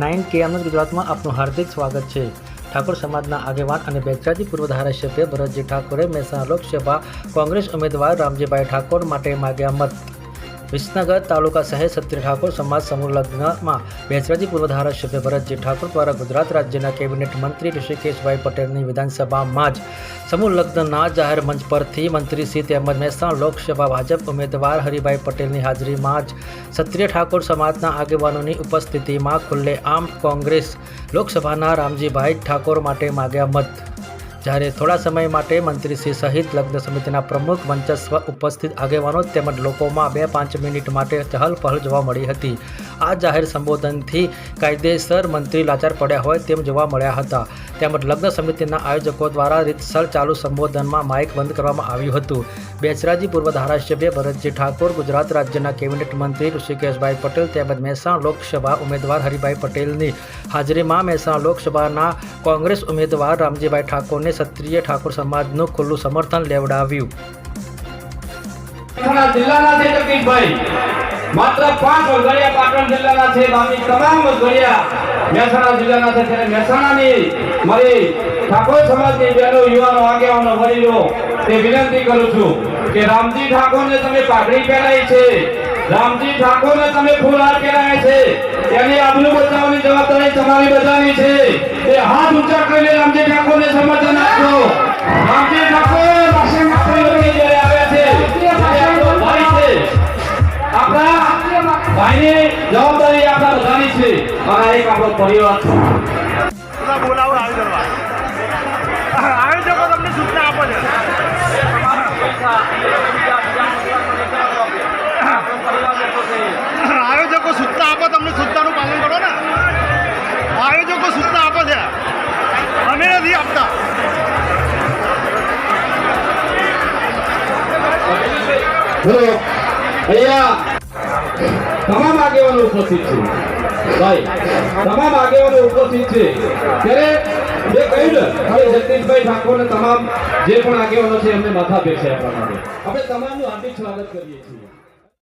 કે એમ ગુજરાતમાં આપનું હાર્દિક સ્વાગત છે. ઠાકોર સમાજના આગેવાન અને બેચરાજી પૂર્વ ધારાસભ્ય ભરતજી ઠાકોરે મહેસાણા લોકસભા કોંગ્રેસ ઉમેદવાર રામજીભાઈ ઠાકોર માટે માગ્યા મત. વિસનગર તાલુકા શહેર સત્ય ઠાકોર સમાજ સમૂહ લગ્નમાં બેચરાજી પૂર્વ ધારાસભ્ય ભરતજી ઠાકોર દ્વારા ગુજરાત રાજ્યના કેબિનેટ મંત્રી ઋષિકેશભાઈ પટેલની વિધાનસભામાં જ સમૂહ લગ્નના જાહેર મંચ પરથી મંત્રીશ્રી તેમજ મહેસાણા લોકસભા ભાજપ ઉમેદવાર હરિભાઈ પટેલની હાજરીમાં જ ક્ષત્રિય ઠાકોર સમાજના આગેવાનોની ઉપસ્થિતિમાં ખુલ્લે આમ કોંગ્રેસ લોકસભાના રામજીભાઈ ઠાકોર માટે માગ્યા મત. જ્યારે થોડા સમય માટે મંત્રીશ્રી સહિત લગ્ન સમિતિના પ્રમુખ મંચસ્વ ઉપસ્થિત આગેવાનો તેમજ લોકોમાં બે પાંચ મિનિટ માટે ચહલપહલ જોવા મળી હતી. આ જાહેર સંબોધનથી કાયદેસર મંત્રી લાચાર પડ્યા હોય તેમ જોવા મળ્યા હતા. તેમજ લગ્ન સમિતિના આયોજકો દ્વારા રીતસર ચાલુ સંબોધનમાં માઇક બંધ કરવામાં આવ્યું હતું. બેચરાજી પૂર્વ ધારાસભ્ય ભરતજી ઠાકોર, ગુજરાત રાજ્યના કેબિનેટ મંત્રી ઋષિકેશભાઈ પટેલ તેમજ મહેસાણા લોકસભા ઉમેદવાર હરિભાઈ પટેલની હાજરીમાં મહેસાણા લોકસભાના કોંગ્રેસ ઉમેદવાર રામજીભાઈ ઠાકોરને ક્ષત્રિય ઠાકોર સમાજનું ખુલ્લું સમર્થન લેવડાવ્યું. ઠાકોર તે વિનંતી કરું છું કે રામજી ઠાકોરને તમે પાઘડી પહેરાઈ છે. રામજી ઠાકોરને તમે ફૂલહાર પહેરાય છે એની આબરૂ બચાવવાની જવાબદારી તમારી બધાની છે એ હાથ ઊંચા કરીને રામજી ઠાકોરને સમર્થન આપજો રામજી ઠાકોર ભાષણ આપણી વચ્ચે જ્યારે આવ્યા છે ત્યારે આપણો ભાઈ છે આપણા ભાઈની જવાબદારી આપણા બધાની છે અને આ એક આપણો પરિવાર છે બધા બોલાવો આયોજકો આયોજકો આપતા. અહીંયા તમામ આગેવાનો ઉપસ્થિત છે. ભાઈ, તમામ આગેવાનો ઉપસ્થિત છે. ત્યારે જે કહ્યું ને, હવે જગદીશભાઈ ઠાકોરને તમામ જે પણ આગેવાનો છે એમને માથા પેશે છે આપણા માટે. આપણે તમામનું હાર્દિક સ્વાગત કરીએ છીએ.